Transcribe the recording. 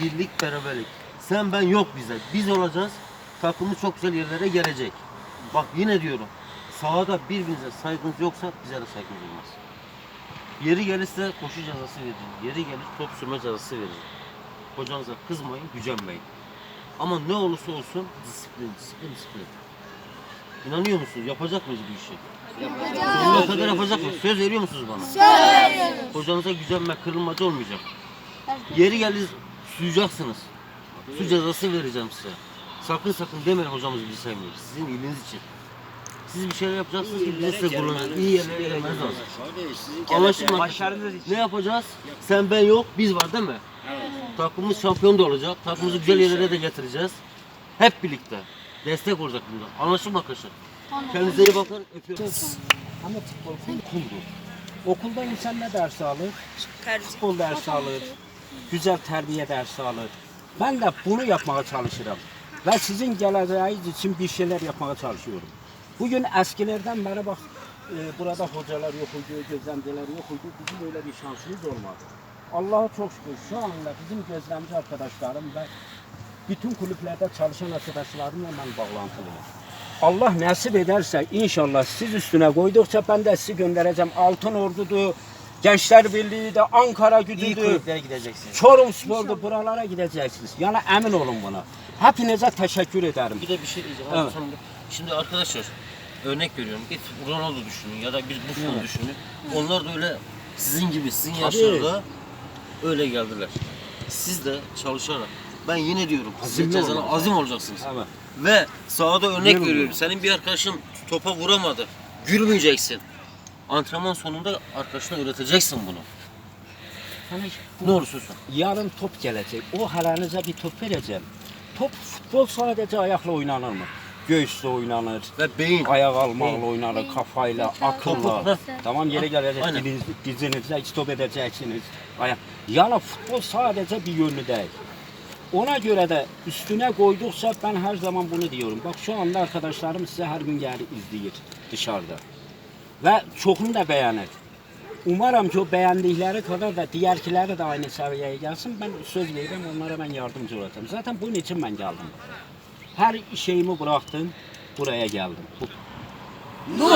birlik, beraberlik. Sen ben yok bize. Biz olacağız. Takımı çok güzel yerlere gelecek. Bak yine diyorum. Sahada birbirinize saygınız yoksa bize de saygınız olmaz. Yeri gelirse koşu cezası verin. Yeri gelir top sürme cezası verin. Hocanıza kızmayın, gücenmeyin. Ama ne olursa olsun disiplin, disiplin, disiplin. İnanıyor musunuz? Yapacak mıyız bu işi? Sonuna kadar yapacak mı? Söz veriyor musunuz bana? Söz veriyoruz. Hocanıza gücenme, kırılmacı olmayacak. Yeri gelir suyacaksınız. Su cezası vereceğim size. Sakın sakın demeyin hocamız bizi sevmiyor. Sizin iyiliğiniz için. Siz bir şeyler yapacaksınız ki bize size verin. İyi yerlere gelmeniz lazım. Anlaşılma. Başardınız Ne yapacağız? Sen ben yok, biz var değil mi? Takımımız şampiyon da olacak. Takımımızı güzel yerlere de getireceğiz. Hep birlikte. Destek olacak bunda. Anlaşılma arkadaşlar. Kendinize iyi bakın. Öpüyorum. Ama futbol okuldur. Okulda insan ne ders alır? Futbol dersi alır. Güzel terbiye dersi alır. Ben de bunu yapmaya çalışırım. Ve sizin geleceğiniz için bir şeyler yapmaya çalışıyorum. Bugün eskilerden beri bak e, burada hocalar yok idi, gözlemciler yok idi. Bizim öyle bir şansımız olmadı. Allah'a çok şükür şu anda bizim gözlemci arkadaşlarım ve bütün kulüplerde çalışan arkadaşlarımla ben bağlantılıyım. Allah nasip ederse inşallah siz üstüne koydukça ben de sizi göndereceğim. Altın Ordu'du, Gençler Birliği de, Ankara İyi kulüplere gideceksiniz. Çorum Spor'du buralara gideceksiniz. Yani emin olun buna. Hepinize teşekkür ederim. Bir de bir şey diyeceğim. Evet. Şimdi arkadaşlar örnek veriyorum. Git Ronaldo düşünün ya da bir Buffon Evet. düşünün. Onlar da öyle sizin gibi sizin yaşlarda öyle geldiler. Siz de çalışarak ben yine diyorum Azimli siz cezana olmak. azim olacaksınız. Evet. Ve sahada örnek Yürüme. veriyorum. Senin bir arkadaşın topa vuramadı. Gülmeyeceksin. Antrenman sonunda arkadaşına öğreteceksin bunu. Hani Ne olursa olsun. yarın top gelecek. O halinize bir top vereceğim. Top futbol sadece ayakla oynanır mı? Göğüsle oynanır. Ve beyin. Ayak almakla oynanır, kafayla, akılla. Tamam yere gelecek Aynen. diniz, dizinizle stop edeceksiniz. Ayak. Yani futbol sadece bir yönlü değil. Ona göre de üstüne koydukça ben her zaman bunu diyorum. Bak şu anda arkadaşlarım size her gün gelip izleyir dışarıda. Ve çoxunu da beğenir. Umarım ki o beğendikleri kadar da diğerkileri de aynı seviyeye gelsin. Ben söz veririm onlara ben yardımcı olacağım. Zaten bunun için ben geldim. Her şeyimi bıraktım, buraya geldim. Bu-